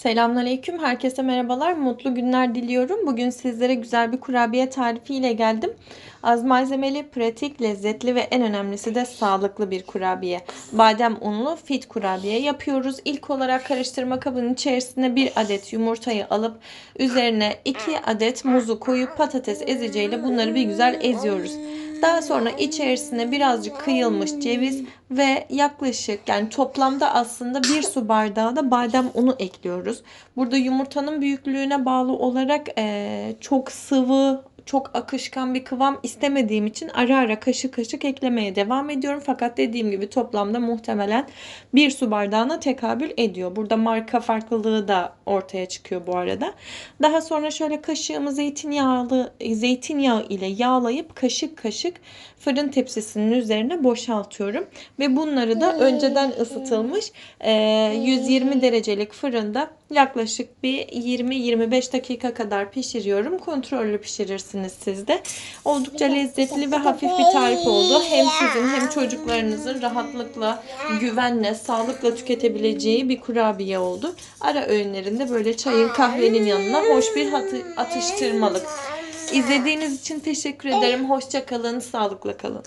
Selamünaleyküm. Herkese merhabalar. Mutlu günler diliyorum. Bugün sizlere güzel bir kurabiye tarifi ile geldim. Az malzemeli, pratik, lezzetli ve en önemlisi de sağlıklı bir kurabiye. Badem unlu fit kurabiye yapıyoruz. İlk olarak karıştırma kabının içerisine bir adet yumurtayı alıp üzerine 2 adet muzu koyup patates eziciyle bunları bir güzel eziyoruz. Daha sonra içerisine birazcık kıyılmış ceviz ve yaklaşık yani toplamda aslında bir su bardağı da badem unu ekliyoruz. Burada yumurtanın büyüklüğüne bağlı olarak eee, çok sıvı, çok akışkan bir kıvam istemediğim için ara ara kaşık kaşık eklemeye devam ediyorum. Fakat dediğim gibi toplamda muhtemelen bir su bardağına tekabül ediyor. Burada marka farklılığı da ortaya çıkıyor bu arada. Daha sonra şöyle kaşığımı zeytinyağlı zeytinyağı ile yağlayıp kaşık kaşık fırın tepsisinin üzerine boşaltıyorum ve bunları da önceden ısıtılmış e, 120 derecelik fırında yaklaşık bir 20-25 dakika kadar pişiriyorum. Kontrollü pişirirsiniz siz de. Oldukça lezzetli ve hafif bir tarif oldu. Hem sizin hem çocuklarınızın rahatlıkla, güvenle, sağlıkla tüketebileceği bir kurabiye oldu. Ara öğünlerinde böyle çayın kahvenin yanına hoş bir atıştırmalık. İzlediğiniz için teşekkür ederim. Hoşça kalın, sağlıkla kalın.